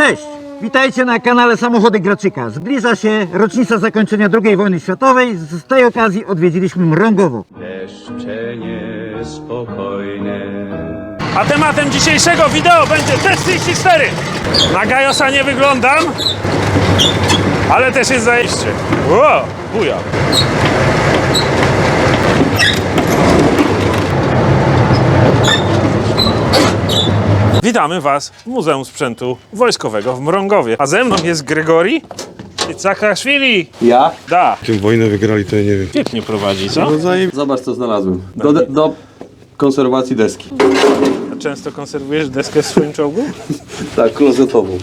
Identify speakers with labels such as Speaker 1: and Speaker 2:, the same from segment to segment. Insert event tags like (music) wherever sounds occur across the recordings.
Speaker 1: Cześć! Witajcie na kanale Samochody Graczyka. Zbliża się rocznica zakończenia II wojny światowej. Z tej okazji odwiedziliśmy Mrągowo.
Speaker 2: Deszcze niespokojne
Speaker 3: A tematem dzisiejszego wideo będzie T-34. Na Gajosa nie wyglądam, ale też jest zajście. Ło, buja. Witamy Was w Muzeum Sprzętu Wojskowego w Mrągowie. A ze mną jest Gregori Itzakaszwili.
Speaker 2: Ja?
Speaker 3: Da,
Speaker 4: Tym wojnę wygrali, to ja nie wiem.
Speaker 3: pięknie prowadzi, co?
Speaker 4: No.
Speaker 2: Zobacz co znalazłem. Do, do konserwacji deski.
Speaker 3: Często konserwujesz deskę w swoim czołgu? (laughs)
Speaker 2: Tak, klozetową.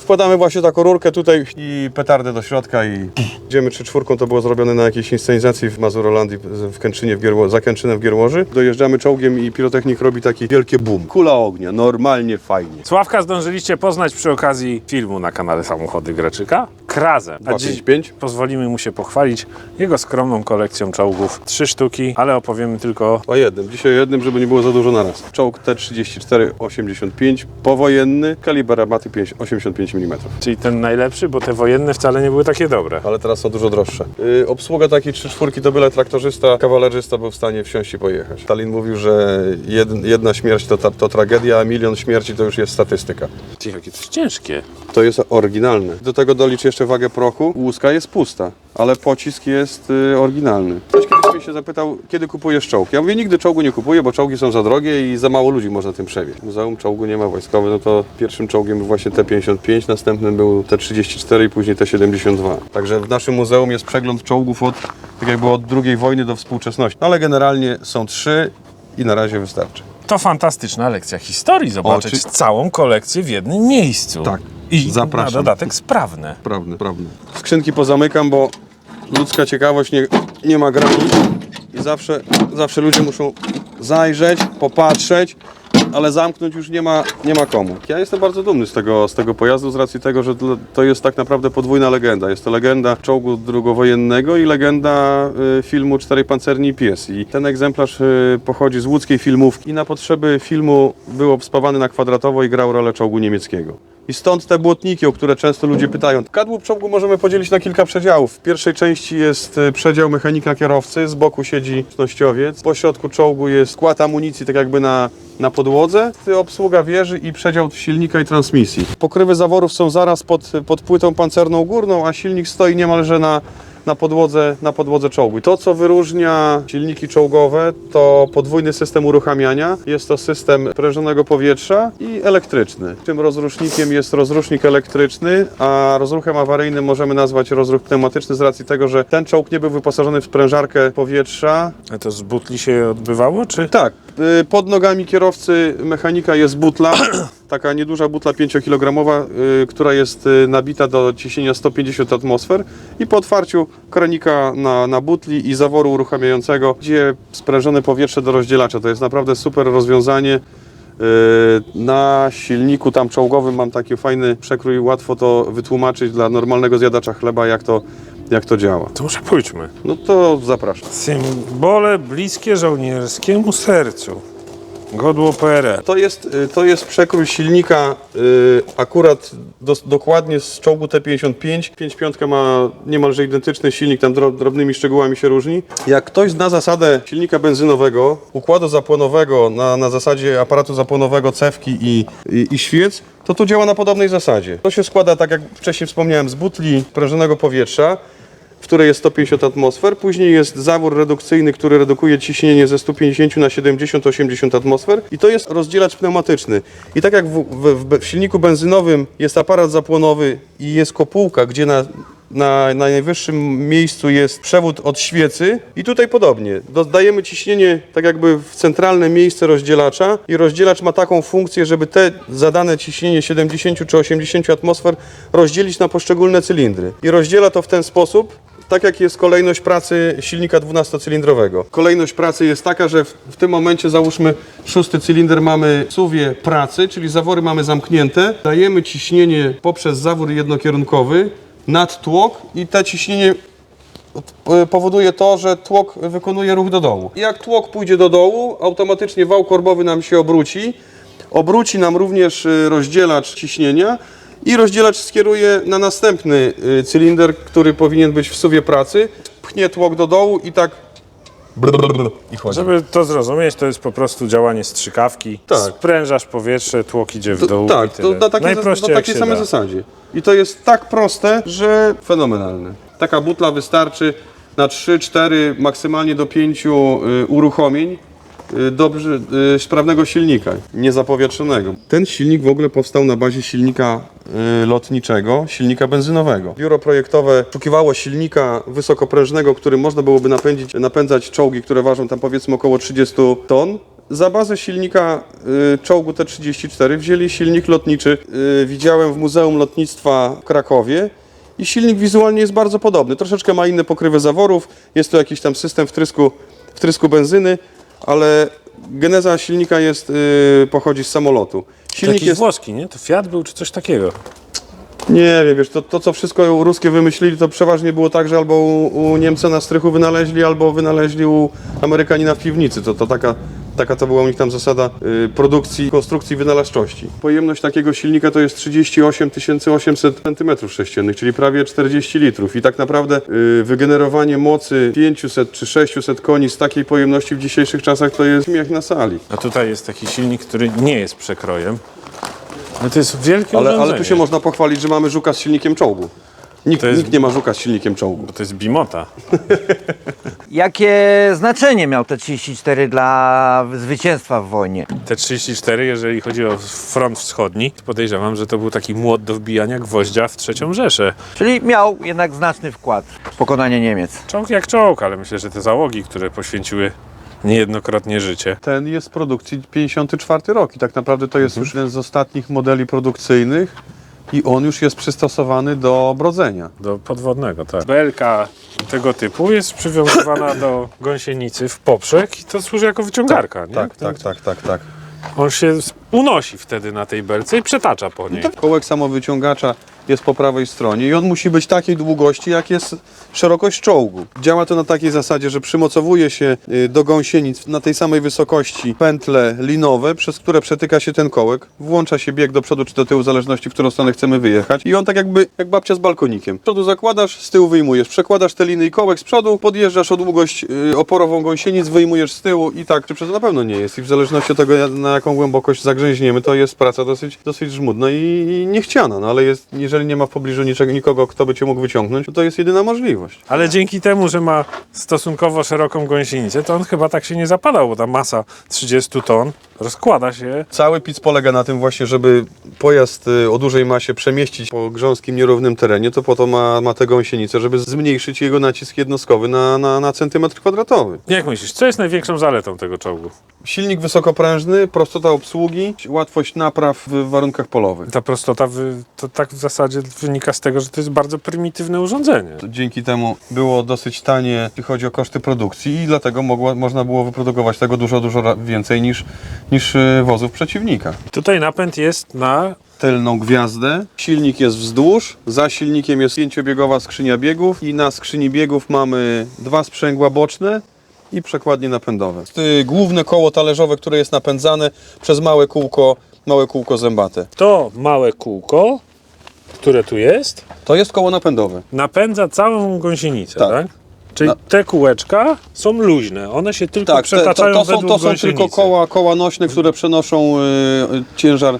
Speaker 4: Wkładamy właśnie taką rurkę tutaj i petardę do środka i idziemy czy czwórką, to było zrobione na jakiejś inscenizacji w Mazurolandii w Kęczynie, w Gierło, za Kęczynem w Gierłoży. Dojeżdżamy czołgiem i pirotechnik robi taki wielkie boom. Kula ognia, normalnie, fajnie.
Speaker 3: Sławka zdążyliście poznać przy okazji filmu na kanale Samochody Graczyka. Krazem. A dziś
Speaker 4: 255.
Speaker 3: pozwolimy mu się pochwalić jego skromną kolekcją czołgów. Trzy sztuki, ale opowiemy tylko
Speaker 4: O jednym, dzisiaj o jednym, żeby nie było za dużo naraz. Czołg T-34-85, powojenny, kaliber armaty 5 85 mm.
Speaker 3: Czyli ten najlepszy, bo te wojenne wcale nie były takie dobre.
Speaker 4: Ale teraz są dużo droższe. Yy, obsługa takiej 3 czwórki to byle traktorzysta, kawalerzysta był w stanie wsiąść i pojechać. Stalin mówił, że jed, jedna śmierć to, ta, to tragedia, a milion śmierci to już jest statystyka.
Speaker 3: Ty, jakie to jest ciężkie.
Speaker 4: To jest oryginalne. Do tego dolicz jeszcze wagę prochu. Łuska jest pusta, ale pocisk jest y, oryginalny. Ktoś kiedyś mnie się zapytał, kiedy kupujesz czołg? Ja mówię, nigdy czołgu nie kupuję, bo czołgi są za drogie i za mało ludzi można tym przewieźć. Muzeum czołgu nie ma wojskowy, no to pierwszym czołgiem był właśnie T-55, następnym był T-34 i później T-72. Także w naszym muzeum jest przegląd czołgów od, tak jakby od II wojny do współczesności. No, ale generalnie są trzy i na razie wystarczy.
Speaker 3: To fantastyczna lekcja historii, zobaczyć
Speaker 4: czy-
Speaker 3: całą kolekcję w jednym miejscu.
Speaker 4: Tak.
Speaker 3: I
Speaker 4: Zapraszam.
Speaker 3: na dodatek sprawne.
Speaker 4: Prawny, prawny. Skrzynki pozamykam, bo ludzka ciekawość nie, nie ma granic i zawsze, zawsze ludzie muszą zajrzeć, popatrzeć, ale zamknąć już nie ma, nie ma komu. Ja jestem bardzo dumny z tego, z tego pojazdu z racji tego, że to jest tak naprawdę podwójna legenda. Jest to legenda czołgu drugowojennego i legenda y, filmu Czterej Pancerni i Pies. I ten egzemplarz y, pochodzi z łódzkiej filmówki i na potrzeby filmu był obspawany na kwadratowo i grał rolę czołgu niemieckiego. I stąd te błotniki, o które często ludzie pytają. Kadłub czołgu możemy podzielić na kilka przedziałów. W pierwszej części jest e, przedział mechanika kierowcy, z boku siedzi czynnościowiec. Po środku czołgu jest skład amunicji, tak jakby na, na podłodze, obsługa wieży i przedział silnika i transmisji. Pokrywy zaworów są zaraz pod, pod płytą pancerną górną, a silnik stoi niemalże na, na podłodze, na podłodze czołgu. To, co wyróżnia silniki czołgowe, to podwójny system uruchamiania. Jest to system prężonego powietrza i elektryczny. Tym rozrusznikiem jest rozrusznik elektryczny, a rozruchem awaryjnym możemy nazwać rozruch pneumatyczny z racji tego, że ten czołg nie był wyposażony w sprężarkę powietrza.
Speaker 3: A to z butli się odbywało, czy?
Speaker 4: Tak, y, pod nogami kierowcy mechanika jest butla, taka nieduża butla 5-kilogramowa, y, która jest y, nabita do ciśnienia 150 atmosfer i po otwarciu kranika na, na butli i zaworu uruchamiającego idzie sprężone powietrze do rozdzielacza. To jest naprawdę super rozwiązanie. Y, Na silniku tam czołgowym mam taki fajny przekrój, łatwo to wytłumaczyć dla normalnego zjadacza chleba, jak to, jak to działa.
Speaker 3: To może pójdźmy.
Speaker 4: No to zapraszam.
Speaker 3: Symbole bliskie żołnierskiemu sercu. Godło PRL.
Speaker 4: To jest, y, to jest przekrój silnika y, akurat dos, dokładnie z czołgu T55. 55 ma niemalże identyczny silnik, tam dro, drobnymi szczegółami się różni. Jak ktoś zna zasadę silnika benzynowego, układu zapłonowego na, na zasadzie aparatu zapłonowego, cewki i, i, i świec, to to działa na podobnej zasadzie. To się składa, tak jak wcześniej wspomniałem, z butli prężonego powietrza, w której jest 150 atmosfer. Później jest zawór redukcyjny, który redukuje ciśnienie ze 150 na 70-80 atmosfer. I to jest rozdzielacz pneumatyczny. I tak jak w, w, w silniku benzynowym jest aparat zapłonowy i jest kopułka, gdzie na, na, na najwyższym miejscu jest przewód od świecy i tutaj podobnie. Dodajemy ciśnienie tak jakby w centralne miejsce rozdzielacza i rozdzielacz ma taką funkcję, żeby te zadane ciśnienie 70 czy 80 atmosfer rozdzielić na poszczególne cylindry. I rozdziela to w ten sposób, tak jak jest kolejność pracy silnika 12-cylindrowego. Kolejność pracy jest taka, że w, w tym momencie załóżmy szósty cylinder mamy suwie pracy, czyli zawory mamy zamknięte. Dajemy ciśnienie poprzez zawór jednokierunkowy nad tłok i to ciśnienie p- powoduje to, że tłok wykonuje ruch do dołu. Jak tłok pójdzie do dołu, automatycznie wał korbowy nam się obróci. Obróci nam również y, rozdzielacz ciśnienia i rozdzielacz skieruje na następny y, cylinder, który powinien być w suwie pracy. Pchnie tłok do dołu i tak i chodzi.
Speaker 3: Żeby to zrozumieć, to jest po prostu działanie strzykawki.
Speaker 4: Tak.
Speaker 3: Sprężasz powietrze, tłok idzie w
Speaker 4: To,
Speaker 3: dół
Speaker 4: tak,
Speaker 3: i tyle.
Speaker 4: to na takiej,
Speaker 3: Najprościej
Speaker 4: na takiej samej
Speaker 3: da.
Speaker 4: zasadzie. I to jest tak proste, że fenomenalne. Taka butla wystarczy na 3, 4, maksymalnie do 5 y, uruchomień dobrze y, sprawnego silnika, niezapowietrzonego. Ten silnik w ogóle powstał na bazie silnika y, lotniczego, silnika benzynowego. Biuro projektowe szukiwało silnika wysokoprężnego, którym można byłoby napędzić, napędzać czołgi, które ważą tam powiedzmy około 30 ton. Za bazę silnika y, czołgu T-34 wzięli silnik lotniczy. Y, widziałem w Muzeum Lotnictwa w Krakowie i silnik wizualnie jest bardzo podobny. Troszeczkę ma inne pokrywy zaworów, jest to jakiś tam system wtrysku, wtrysku benzyny, ale geneza silnika jest, y, pochodzi z samolotu. Silnik
Speaker 3: Jakiś
Speaker 4: jest
Speaker 3: włoski, nie? To Fiat był czy coś takiego.
Speaker 4: nie wiem, wiesz, to, to co wszystko ruskie wymyślili, to przeważnie było tak, że albo u, u Niemca na strychu wynaleźli, albo wynaleźli u Amerykanina w piwnicy. To, to taka, taka to była u nich tam zasada y, produkcji, konstrukcji wynalazczości. Pojemność takiego silnika to jest 38 800 cm3, czyli prawie 40 litrów. I tak naprawdę y, wygenerowanie mocy 500 czy 600 koni z takiej pojemności w dzisiejszych czasach to jest śmiech na sali.
Speaker 3: A tutaj jest taki silnik, który nie jest przekrojem. No to jest wielkie
Speaker 4: Ale, ale
Speaker 3: urządzenie.
Speaker 4: tu się można pochwalić, że mamy żuka z silnikiem czołgu. Nikt,
Speaker 3: To jest-
Speaker 4: nikt nie ma żuka z silnikiem czołgu.
Speaker 3: Bo to jest bimota. (laughs)
Speaker 1: Jakie znaczenie miał te 34 dla zwycięstwa w wojnie?
Speaker 3: Te 34, jeżeli chodzi o front wschodni, podejrzewam, że to był taki młot do wbijania gwoździa w trzecią Rzeszę.
Speaker 1: Czyli miał jednak znaczny wkład w pokonanie Niemiec.
Speaker 3: Czołg jak czołg, ale myślę, że te załogi, które poświęciły niejednokrotnie życie.
Speaker 4: Ten jest z produkcji 54 rok i tak naprawdę to jest już jeden z ostatnich modeli produkcyjnych i on już jest przystosowany do brodzenia.
Speaker 3: Do podwodnego, tak. Belka tego typu jest przywiązywana do gąsienicy w poprzek i to służy jako wyciągarka, nie?
Speaker 4: Tak, tak, tak, tak, tak.
Speaker 3: On się unosi wtedy na tej belce i przetacza po niej.
Speaker 4: Kołek samowyciągacza jest po prawej stronie i on musi być takiej długości, jak jest szerokość czołgu. Działa to na takiej zasadzie, że przymocowuje się y, do gąsienic na tej samej wysokości pętle linowe, przez które przetyka się ten kołek. Włącza się bieg do przodu czy do tyłu, w zależności w którą stronę chcemy wyjechać. I on tak jakby, jak babcia z balkonikiem. Z przodu zakładasz, z tyłu wyjmujesz. Przekładasz te liny i kołek z przodu, podjeżdżasz o długość y, oporową gąsienic, wyjmujesz z tyłu i tak, czy przez na pewno nie jest. I w zależności od tego, na jaką głębokość zagrzęźniemy, to jest praca dosyć, dosyć żmudna i, i niechciana. No ale jest, jeżeli nie ma w pobliżu niczego, nikogo, kto by cię mógł wyciągnąć, to, to jest jedyna możliwość.
Speaker 3: Ale dzięki temu, że ma stosunkowo szeroką gąsienicę, to on chyba tak się nie zapadał, bo ta masa 30 ton rozkłada się.
Speaker 4: Cały pic polega na tym właśnie, żeby pojazd y, o dużej masie przemieścić po grząskim, nierównym terenie, to po to ma, ma tę gąsienicę, żeby zmniejszyć jego nacisk jednostkowy na, na, na centymetr kwadratowy.
Speaker 3: Jak myślisz, co jest największą zaletą tego czołgu?
Speaker 4: Silnik wysokoprężny, prostota obsługi, łatwość napraw w warunkach polowych.
Speaker 3: Ta prostota to tak w zasadzie wynika z tego, że to jest bardzo prymitywne urządzenie.
Speaker 4: Dzięki temu było dosyć tanie, jeśli chodzi o koszty produkcji i dlatego mogło, można było wyprodukować tego dużo, dużo więcej niż, niż y, wozów przeciwnika.
Speaker 3: Tutaj napęd jest na
Speaker 4: tylną gwiazdę. Silnik jest wzdłuż, za silnikiem jest pięciobiegowa skrzynia biegów i na skrzyni biegów mamy dwa sprzęgła boczne i przekładnie napędowe. Główne koło talerzowe, które jest napędzane przez małe kółko, małe kółko zębate.
Speaker 3: to małe kółko, które tu jest,
Speaker 4: To jest koło napędowe.
Speaker 3: napędza całą gąsienicę, tak?
Speaker 4: Tak.
Speaker 3: Czyli
Speaker 4: Na-
Speaker 3: te kółeczka są luźne, one się tylko
Speaker 4: Tak, te, to,
Speaker 3: przetaczają
Speaker 4: to, są,
Speaker 3: według
Speaker 4: to są tylko
Speaker 3: gąsienicy.
Speaker 4: koła, koła nośne, które przenoszą y, y, ciężar,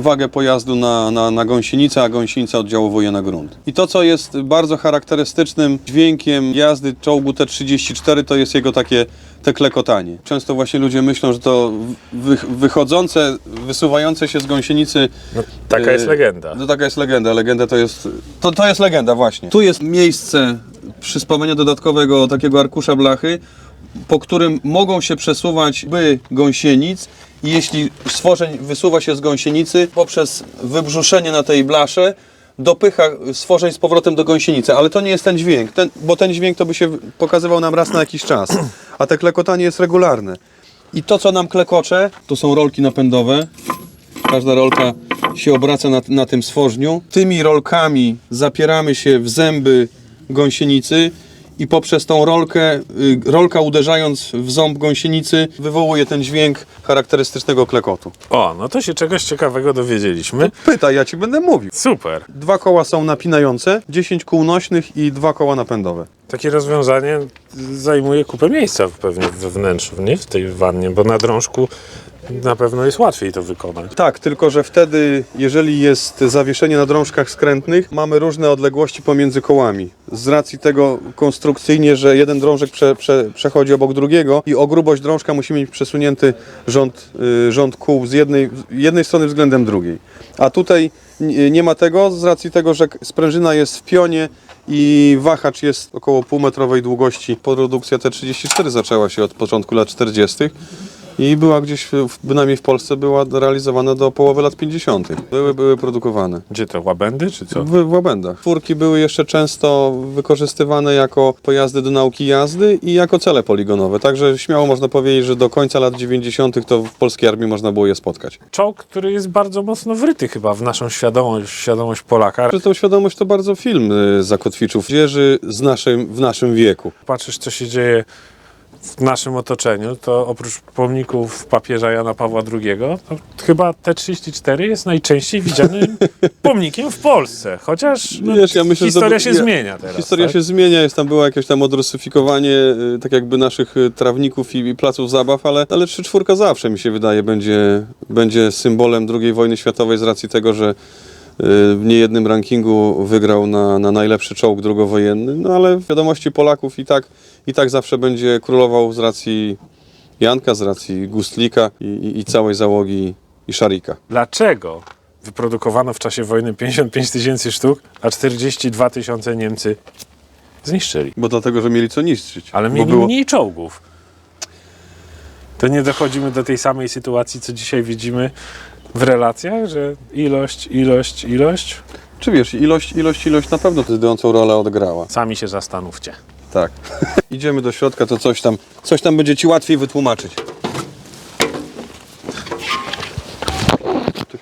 Speaker 4: wagę pojazdu na, na, na gąsienicę, a gąsienica oddziałuje na grunt. I to, co jest bardzo charakterystycznym dźwiękiem jazdy czołgu T-34, to jest jego takie te klekotanie. Często właśnie ludzie myślą, że to wy, wychodzące, wysuwające się z gąsienicy
Speaker 3: No, taka jest
Speaker 4: y,
Speaker 3: legenda.
Speaker 4: No taka jest legenda. Legenda to jest. To, to jest legenda właśnie. Tu jest miejsce przyspawania dodatkowego takiego arkusza blachy, po którym mogą się przesuwać by gąsienic. Jeśli stworzeń wysuwa się z gąsienicy poprzez wybrzuszenie na tej blasze, dopycha stworzeń z powrotem do gąsienicy, ale to nie jest ten dźwięk, ten, bo ten dźwięk to by się pokazywał nam raz na jakiś czas, a te klekotanie jest regularne. I to, co nam klekocze, to są rolki napędowe, Każda rolka się obraca na, na tym stworzniu. Tymi rolkami zapieramy się w zęby gąsienicy i poprzez tą rolkę, y, rolka uderzając w ząb gąsienicy wywołuje ten dźwięk charakterystycznego klekotu.
Speaker 3: O, no to się czegoś ciekawego dowiedzieliśmy.
Speaker 4: Pytaj, ja ci będę mówił.
Speaker 3: Super.
Speaker 4: Dwa koła są napinające, 10 kół nośnych i dwa koła napędowe.
Speaker 3: Takie rozwiązanie zajmuje kupę miejsca pewnie we wnętrzu, nie? W tej wannie, bo na drążku na pewno jest łatwiej to wykonać.
Speaker 4: Tak, tylko że wtedy, jeżeli jest zawieszenie na drążkach skrętnych, mamy różne odległości pomiędzy kołami. Z racji tego konstrukcyjnie, że jeden drążek prze, prze, przechodzi obok drugiego i o grubość drążka musi mieć przesunięty rząd, y, rząd kół z jednej, jednej strony względem drugiej. A tutaj n- nie ma tego z racji tego, że sprężyna jest w pionie i wahacz jest około półmetrowej długości. Produkcja T34 zaczęła się od początku lat 40. I była gdzieś, w- bynajmniej w Polsce, była realizowana do połowy lat 50. Były, były produkowane.
Speaker 3: Gdzie to, łabędy czy co?
Speaker 4: W, w łabędach. Czwórki były jeszcze często wykorzystywane jako pojazdy do nauki jazdy i jako cele poligonowe. Także śmiało można powiedzieć, że do końca lat 90. to w polskiej armii można było je spotkać.
Speaker 3: Czołg, który jest bardzo mocno wryty chyba w naszą świadomość, świadomość Polaka.
Speaker 4: Że tą świadomość to bardzo film y, zakotwiczył. Wieży z naszym, w naszym wieku.
Speaker 3: Patrzysz, co się dzieje w naszym otoczeniu, to oprócz pomników papieża Jana Pawła II, to chyba T34 jest najczęściej widzianym (laughs) pomnikiem w Polsce. Chociaż no,
Speaker 4: Wiesz, ja myślę,
Speaker 3: historia
Speaker 4: to-
Speaker 3: się
Speaker 4: ja-
Speaker 3: zmienia teraz.
Speaker 4: Historia
Speaker 3: tak?
Speaker 4: się zmienia, jest tam było jakieś tam odrusyfikowanie y, tak jakby naszych y, trawników i, i placów zabaw, ale, ale 3-4 zawsze mi się wydaje będzie, będzie symbolem II wojny światowej z racji tego, że w niejednym rankingu wygrał na, na najlepszy czołg drugowojenny, no ale w wiadomości Polaków i tak, i tak zawsze będzie królował z racji Janka, z racji Gustlika i, i, i całej załogi i Szarika.
Speaker 3: Dlaczego wyprodukowano w czasie wojny 55 tysięcy sztuk, a 42 tysiące Niemcy zniszczyli?
Speaker 4: Bo dlatego, że mieli co niszczyć.
Speaker 3: Ale mieli
Speaker 4: było-
Speaker 3: mniej czołgów. To nie dochodzimy do tej samej sytuacji, co dzisiaj widzimy w relacjach, że ilość, ilość, ilość.
Speaker 4: Czy wiesz, ilość, ilość, ilość na pewno decydującą rolę odgrała.
Speaker 3: Sami się zastanówcie.
Speaker 4: Tak. (laughs) Idziemy do środka, to coś tam, coś tam będzie ci łatwiej wytłumaczyć.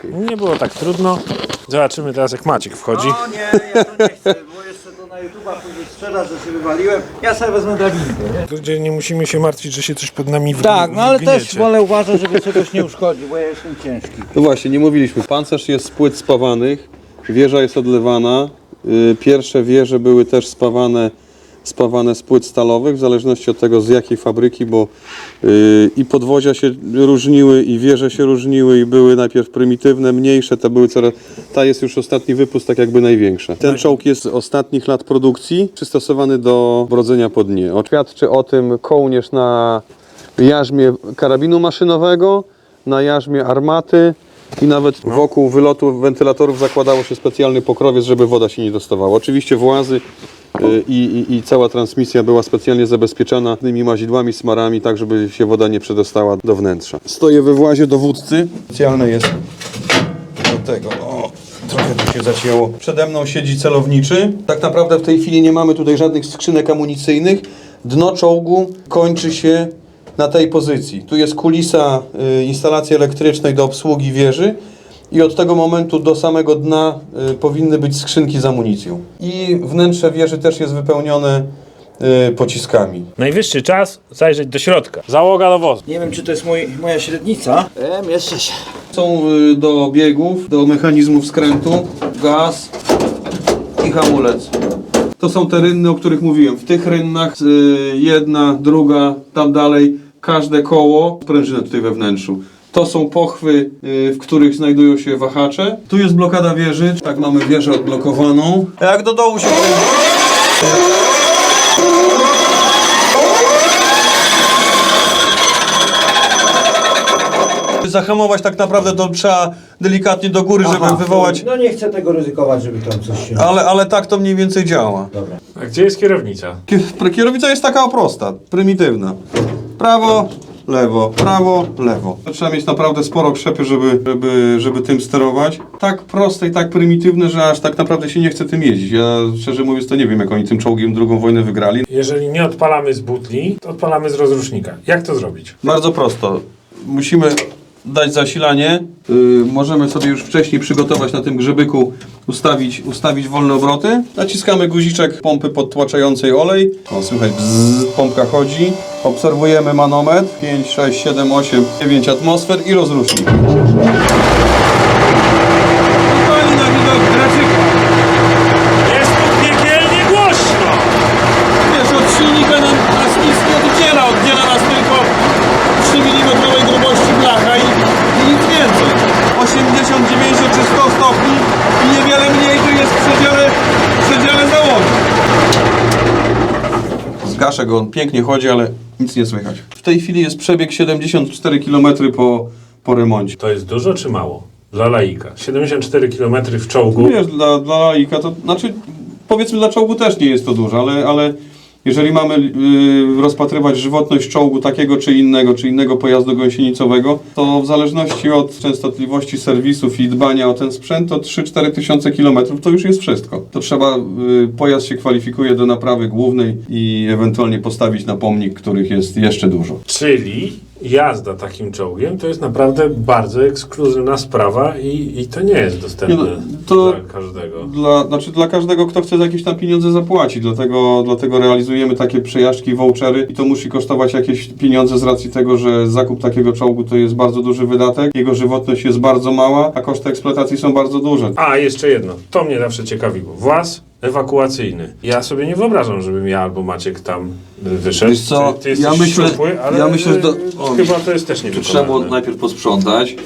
Speaker 3: Nie było tak trudno. Zobaczymy teraz, jak Maciek wchodzi.
Speaker 1: O nie, ja to nie chcę, bo YouTube'a później strzela, że się wywaliłem. Ja sobie wezmę drabinkę?
Speaker 3: Gdzie nie musimy się martwić, że się coś pod nami w-
Speaker 1: Tak, no ale też
Speaker 3: wgniecie.
Speaker 1: wolę uważać, żeby czegoś nie uszkodził, bo ja jestem ciężki.
Speaker 4: No właśnie, nie mówiliśmy. Pancerz jest z płyt spawanych, wieża jest odlewana. y, Pierwsze wieże były też spawane, spawane z płyt stalowych, w zależności od tego z jakiej fabryki, bo y, i podwozia się różniły, i wieże się różniły, i były najpierw prymitywne, mniejsze, te były coraz... Ta jest już ostatni wypust, tak jakby największa. Ten czołg jest z ostatnich lat produkcji, przystosowany do brodzenia po dnie. Oświadczy o tym kołnierz na jarzmie karabinu maszynowego, na jarzmie armaty i nawet wokół wylotu wentylatorów zakładało się specjalny pokrowiec, żeby woda się nie dostawała. Oczywiście włazy i, i, i cała transmisja była specjalnie zabezpieczona tymi mazidłami, smarami, tak żeby się woda nie przedostała do wnętrza. Stoję we włazie dowódcy. Specjalne jest do tego. O, trochę tu się zacięło. Przede mną siedzi celowniczy. Tak naprawdę w tej chwili nie mamy tutaj żadnych skrzynek amunicyjnych. Dno czołgu kończy się na tej pozycji. Tu jest kulisa y, instalacji elektrycznej do obsługi wieży i od tego momentu do samego dna y, powinny być skrzynki z amunicją. I wnętrze wieży też jest wypełnione y, pociskami.
Speaker 3: Najwyższy czas zajrzeć do środka. Załoga do wozu.
Speaker 1: Nie wiem, czy to jest mój, moja średnica. E, mieszczę się.
Speaker 4: Są y, do biegów, do mechanizmów skrętu, gaz i hamulec. To są te rynny, o których mówiłem. W tych rynnach y, jedna, druga, tam dalej, każde koło, sprężynę tutaj we wnętrzu. To są pochwy, y, w których znajdują się wahacze. Tu jest blokada wieży, tak mamy wieżę odblokowaną. Jak do dołu się. Zahamować tak naprawdę to trzeba delikatnie do góry, żeby wywołać
Speaker 1: No nie chcę tego ryzykować, żeby tam coś się...
Speaker 4: ale, ale tak to mniej więcej działa.
Speaker 1: Dobra.
Speaker 3: A gdzie jest kierownica?
Speaker 4: Kie- Kierownica jest taka prosta, prymitywna. Prawo, lewo, prawo, lewo. Trzeba mieć naprawdę sporo krzepy, żeby, żeby, żeby tym sterować. Tak proste i tak prymitywne, że aż tak naprawdę się nie chce tym jeździć. Ja szczerze mówiąc to nie wiem, jak oni tym czołgiem drugą wojnę wygrali.
Speaker 3: Jeżeli nie odpalamy z butli, to odpalamy z rozrusznika. Jak to zrobić?
Speaker 4: Bardzo prosto. Musimy dać zasilanie. Yy, możemy sobie już wcześniej przygotować na tym grzebyku, ustawić, ustawić wolne obroty. Naciskamy guziczek pompy podtłaczającej olej. O, słychać bzzz, pompka chodzi. Obserwujemy manometr. 5, 6, 7, 8, 9 atmosfer i rozrusznik. Pali na widok graczyka.
Speaker 3: Jest tu piekielnie głośno!
Speaker 4: Wiesz, od silnika nam, nas nic nie oddziela, oddziela nas tylko 3 mm grubości blacha i, i nic więcej. 89 czy 100 stopni i niewiele mniej to jest w przedziale, w przedziale załogi. On pięknie chodzi, ale nic nie słychać. W tej chwili jest przebieg 74 km po, po remoncie.
Speaker 3: To jest dużo czy mało? Dla laika. 74 km w czołgu.
Speaker 4: Wiesz, dla, dla laika to, znaczy, powiedzmy dla czołgu też nie jest to dużo, ale, ale jeżeli mamy y, rozpatrywać żywotność czołgu takiego czy innego, czy innego pojazdu gąsienicowego, to w zależności od częstotliwości serwisów i dbania o ten sprzęt, to 3-4 tysiące kilometrów to już jest wszystko. To trzeba, y, pojazd się kwalifikuje do naprawy głównej i ewentualnie postawić na pomnik, których jest jeszcze dużo.
Speaker 3: Czyli jazda takim czołgiem to jest naprawdę bardzo ekskluzywna sprawa i, i to nie jest dostępne
Speaker 4: Nie to-
Speaker 3: dla każdego.
Speaker 4: Dla, znaczy dla każdego, kto chce za jakieś tam pieniądze zapłacić, dlatego, dlatego realizujemy takie przejażdżki, vouchery i to musi kosztować jakieś pieniądze z racji tego, że zakup takiego czołgu to jest bardzo duży wydatek, jego żywotność jest bardzo mała, a koszty eksploatacji są bardzo duże.
Speaker 3: A, jeszcze jedno. To mnie zawsze ciekawiło. Właz ewakuacyjny. Ja sobie nie wyobrażam, żebym ja albo Maciek tam y, wyszedł.
Speaker 4: Wiesz co,
Speaker 3: Ty, ty jesteś
Speaker 4: ja myślę-
Speaker 3: szczupły, ale
Speaker 4: ja myślę, że do-
Speaker 3: y,
Speaker 4: o,
Speaker 3: chyba to jest też
Speaker 4: Tu trzeba było najpierw posprzątać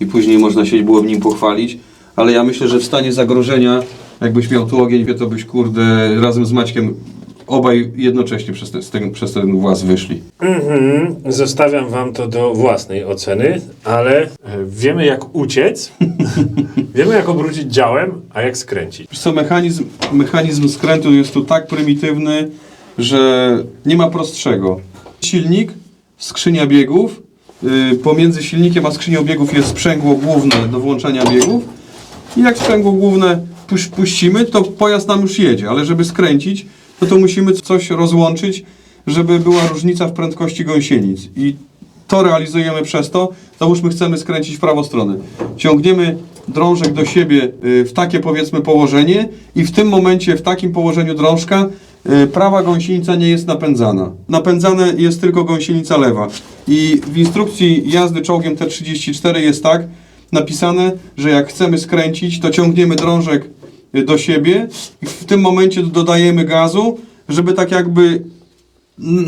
Speaker 4: i później można się było w nim pochwalić, ale ja myślę, że w stanie zagrożenia, jakbyś miał tu ogień, to byś kurde razem z Maćkiem obaj jednocześnie przez, te, z ten, przez ten włas wyszli.
Speaker 3: Mhm, zostawiam wam to do własnej oceny, ale e, wiemy jak uciec, (laughs) wiemy jak obrócić działem, a jak skręcić.
Speaker 4: Wiesz co, mechanizm, mechanizm skrętu jest tu tak prymitywny, że nie ma prostszego. Silnik, skrzynia biegów, yy, pomiędzy silnikiem a skrzynią biegów jest sprzęgło główne do włączania biegów i jak sprzęgło główne puś, puścimy, to pojazd nam już jedzie, ale żeby skręcić, to to musimy coś rozłączyć, żeby była różnica w prędkości gąsienic i to realizujemy przez to, załóżmy chcemy skręcić w prawą stronę. Ciągniemy drążek do siebie y, w takie powiedzmy położenie i w tym momencie, w takim położeniu drążka y, prawa gąsienica nie jest napędzana. Napędzane jest tylko gąsienica lewa. I w instrukcji jazdy czołgiem T34 jest tak napisane, że jak chcemy skręcić, to ciągniemy drążek do siebie w tym momencie dodajemy gazu, żeby tak jakby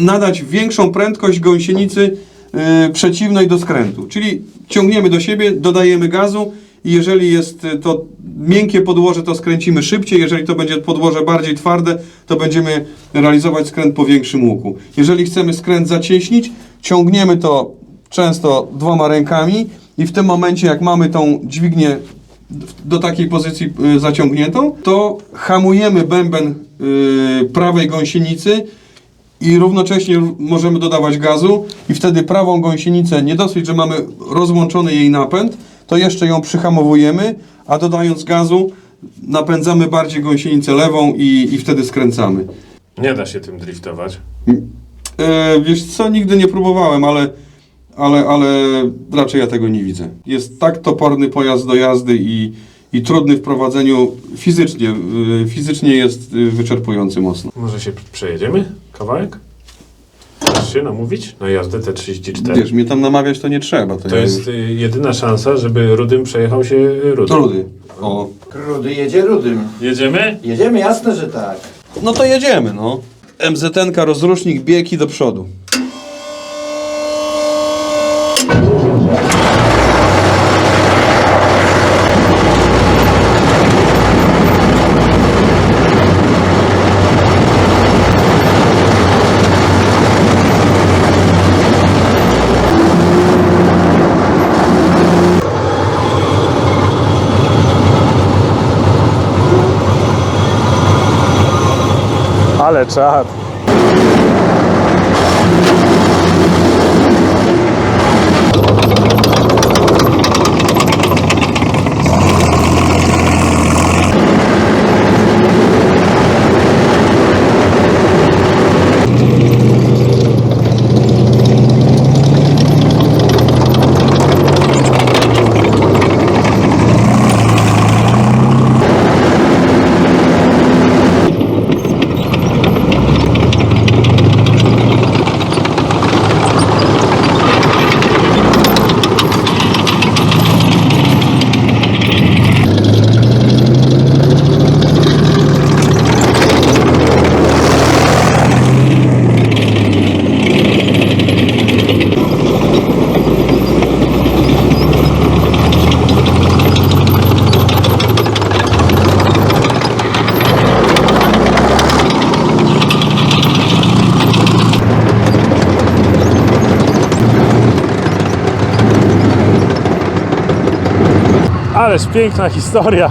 Speaker 4: nadać większą prędkość gąsienicy y, przeciwnej do skrętu. Czyli ciągniemy do siebie, dodajemy gazu i jeżeli jest y, to miękkie podłoże, to skręcimy szybciej. Jeżeli to będzie podłoże bardziej twarde, to będziemy realizować skręt po większym łuku. Jeżeli chcemy skręt zacieśnić, ciągniemy to często dwoma rękami i w tym momencie, jak mamy tą dźwignię do takiej pozycji y, zaciągniętą, to hamujemy bęben y, prawej gąsienicy i równocześnie ró- możemy dodawać gazu i wtedy prawą gąsienicę, nie dosyć, że mamy rozłączony jej napęd, to jeszcze ją przyhamowujemy, a dodając gazu napędzamy bardziej gąsienicę lewą i, i wtedy skręcamy.
Speaker 3: Nie da się tym driftować.
Speaker 4: E, wiesz co, nigdy nie próbowałem, ale, ale, ale raczej ja tego nie widzę. Jest tak toporny pojazd do jazdy i, i trudny w prowadzeniu fizycznie. e, Fizycznie jest e, wyczerpujący mocno.
Speaker 3: Może się przejedziemy kawałek? Chcesz się namówić na jazdę T34?
Speaker 4: Wiesz, mnie tam namawiać to nie trzeba. To,
Speaker 3: To
Speaker 4: ja
Speaker 3: jest y, jedyna szansa, żeby Rudym przejechał się y, Rudym.
Speaker 4: Trudy. O.
Speaker 1: Rudy jedzie rudym.
Speaker 3: Jedziemy?
Speaker 1: Jedziemy, jasne, że tak.
Speaker 4: No to jedziemy, no. MZN-ka, rozrusznik, biegi do przodu.
Speaker 3: Ale czad. Ależ piękna historia.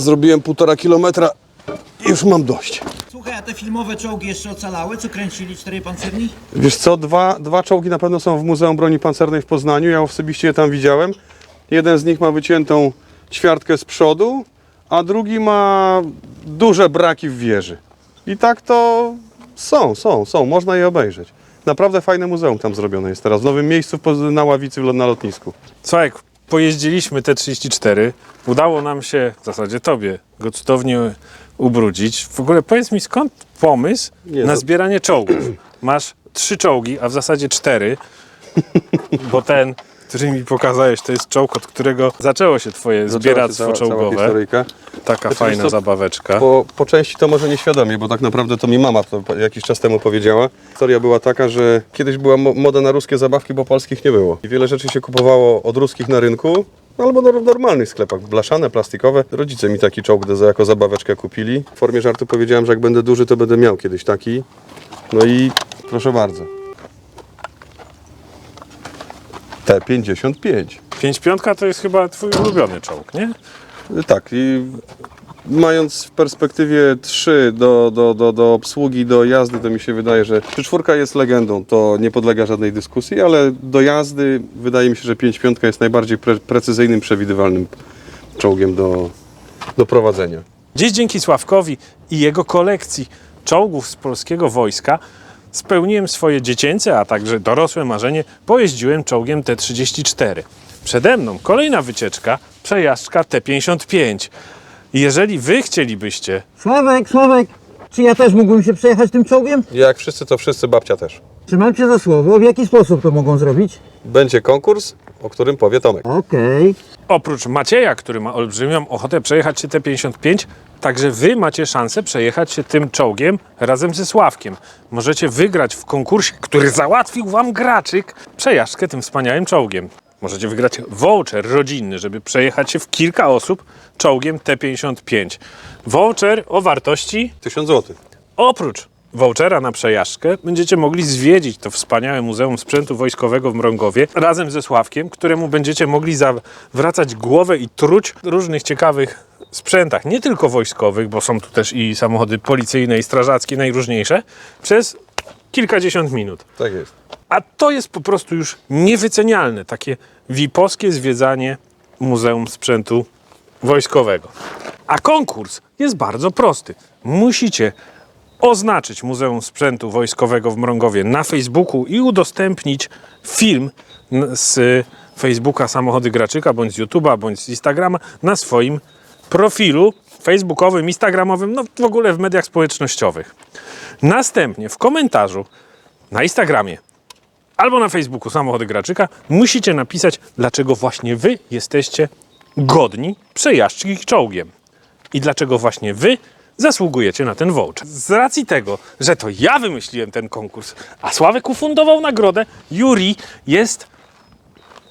Speaker 4: Zrobiłem półtora kilometra i już mam dość.
Speaker 1: Słuchaj, a te filmowe czołgi jeszcze ocalały, co kręcili cztery pancerni?
Speaker 4: Wiesz co, dwa, dwa czołgi na pewno są w Muzeum Broni Pancernej w Poznaniu. Ja osobiście je tam widziałem. Jeden z nich ma wyciętą ćwiartkę z przodu, a drugi ma duże braki w wieży. I tak to są, są, są. Można je obejrzeć. Naprawdę fajne muzeum tam zrobione jest teraz. W nowym miejscu w Poz- na ławicy w- na lotnisku.
Speaker 3: Słuchaj, pojeździliśmy te 34. Udało nam się, w zasadzie tobie, go cudownie ubrudzić. W ogóle powiedz mi, skąd pomysł
Speaker 4: Nie,
Speaker 3: na
Speaker 4: to-
Speaker 3: zbieranie czołgów? Masz trzy czołgi, a w zasadzie cztery, bo ten, który mi pokazałeś, to jest czołg, od którego zaczęło się twoje zbieractwo
Speaker 4: Cała- cała
Speaker 3: czołgowe.
Speaker 4: historyjka.
Speaker 3: Taka
Speaker 4: Znaczy,
Speaker 3: fajna
Speaker 4: wiesz co,
Speaker 3: zabaweczka.
Speaker 4: Po, po części to może nieświadomie, bo tak naprawdę to mi mama to po- jakiś czas temu powiedziała. Historia była taka, że kiedyś była mo- moda na ruskie zabawki, bo polskich nie było. I wiele rzeczy się kupowało od ruskich na rynku, albo no, w normalnych sklepach, blaszane, plastikowe. Rodzice mi taki czołg za- jako zabaweczkę kupili. W formie żartu powiedziałem, że jak będę duży, to będę miał kiedyś taki. No i proszę bardzo. T55.
Speaker 3: 5-5 to jest chyba twój ulubiony czołg, nie?
Speaker 4: Tak, i mając w perspektywie 3 do, do, do, do obsługi, do jazdy, to mi się wydaje, że czy czwórka jest legendą, to nie podlega żadnej dyskusji, ale do jazdy wydaje mi się, że 5 jest najbardziej pre precyzyjnym, przewidywalnym czołgiem do, do prowadzenia.
Speaker 3: Dziś dzięki Sławkowi i jego kolekcji czołgów z polskiego wojska spełniłem swoje dziecięce, a także dorosłe marzenie. Pojeździłem czołgiem T-34. Przede mną kolejna wycieczka, przejażdżka T-55. Jeżeli wy chcielibyście
Speaker 1: Sławek, Sławek, czy ja też mógłbym się przejechać tym czołgiem?
Speaker 4: Jak wszyscy, to wszyscy, babcia też.
Speaker 1: Trzymam cię za słowo, w jaki sposób to mogą zrobić?
Speaker 4: Będzie konkurs, o którym powie Tomek.
Speaker 1: Okej.
Speaker 3: Oprócz Macieja, który ma olbrzymią ochotę przejechać się T55, także wy macie szansę przejechać się tym czołgiem razem ze Sławkiem. Możecie wygrać w konkursie, który załatwił wam graczyk, przejażdżkę tym wspaniałym czołgiem. Możecie wygrać voucher rodzinny, żeby przejechać się w kilka osób czołgiem T55. Voucher o wartości
Speaker 4: 1000 zł.
Speaker 3: Oprócz vouchera na przejażdżkę będziecie mogli zwiedzić to wspaniałe Muzeum Sprzętu Wojskowego w Mrągowie razem ze Sławkiem, któremu będziecie mogli zawracać głowę i truć różnych ciekawych sprzętach, nie tylko wojskowych, bo są tu też i samochody policyjne i strażackie, najróżniejsze, przez kilkadziesiąt minut.
Speaker 4: Tak jest.
Speaker 3: A to jest po prostu już niewycenialne, takie VIP-owskie zwiedzanie Muzeum Sprzętu Wojskowego. A konkurs jest bardzo prosty. Musicie oznaczyć Muzeum Sprzętu Wojskowego w Mrągowie na Facebooku i udostępnić film z Facebooka Samochody Graczyka, bądź z YouTube'a, bądź z Instagrama na swoim profilu facebookowym, instagramowym, no w ogóle w mediach społecznościowych. Następnie w komentarzu na Instagramie albo na Facebooku Samochody Graczyka musicie napisać, dlaczego właśnie wy jesteście godni przejażdżki czołgiem. I dlaczego właśnie wy zasługujecie na ten voucher. Z racji tego, że to ja wymyśliłem ten konkurs, a Sławek ufundował nagrodę, Juri jest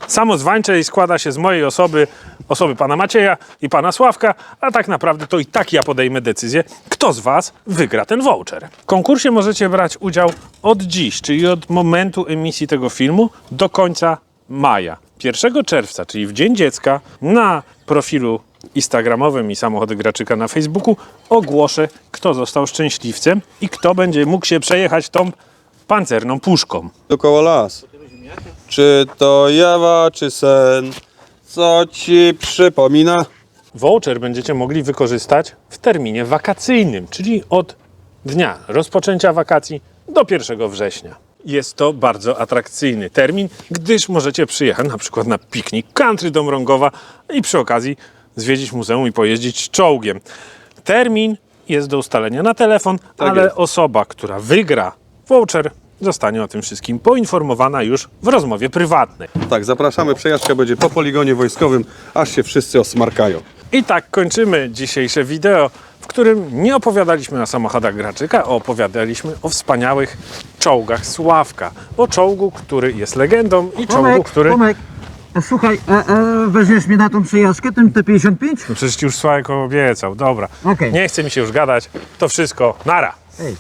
Speaker 3: samozwańcze i składa się z mojej osoby, osoby pana Macieja i pana Sławka, a tak naprawdę to i tak ja podejmę decyzję, kto z was wygra ten voucher. W konkursie możecie brać udział od dziś, czyli od momentu emisji tego filmu do końca maja. 1 czerwca, czyli w Dzień Dziecka, na profilu instagramowym i samochody graczyka na Facebooku ogłoszę, kto został szczęśliwcem i kto będzie mógł się przejechać tą pancerną puszką.
Speaker 4: Dookoła las. Czy to jawa, czy sen? Co ci przypomina?
Speaker 3: Voucher będziecie mogli wykorzystać w terminie wakacyjnym, czyli od dnia rozpoczęcia wakacji do 1 września. Jest to bardzo atrakcyjny termin, gdyż możecie przyjechać na przykład na piknik country do Mrągowa i przy okazji zwiedzić muzeum i pojeździć czołgiem. Termin jest do ustalenia na telefon,
Speaker 4: Tak
Speaker 3: ale
Speaker 4: jest.
Speaker 3: osoba, która wygra voucher, zostanie o tym wszystkim poinformowana już w rozmowie prywatnej.
Speaker 4: Tak, zapraszamy. Przejażdżka będzie po poligonie wojskowym, aż się wszyscy osmarkają.
Speaker 3: I tak kończymy dzisiejsze wideo, w którym nie opowiadaliśmy o samochodach Graczyka, a opowiadaliśmy o wspaniałych czołgach Sławka. O czołgu, który jest legendą i czołgu,
Speaker 1: Tomek,
Speaker 3: który...
Speaker 1: Tomek, słuchaj, a, a weźmiesz mnie na tą przejażdżkę, tym T55?
Speaker 3: No przecież ci już Sławek obiecał, dobra.
Speaker 1: Okej.
Speaker 3: Nie chce mi się już gadać. To wszystko, nara.
Speaker 1: Ej.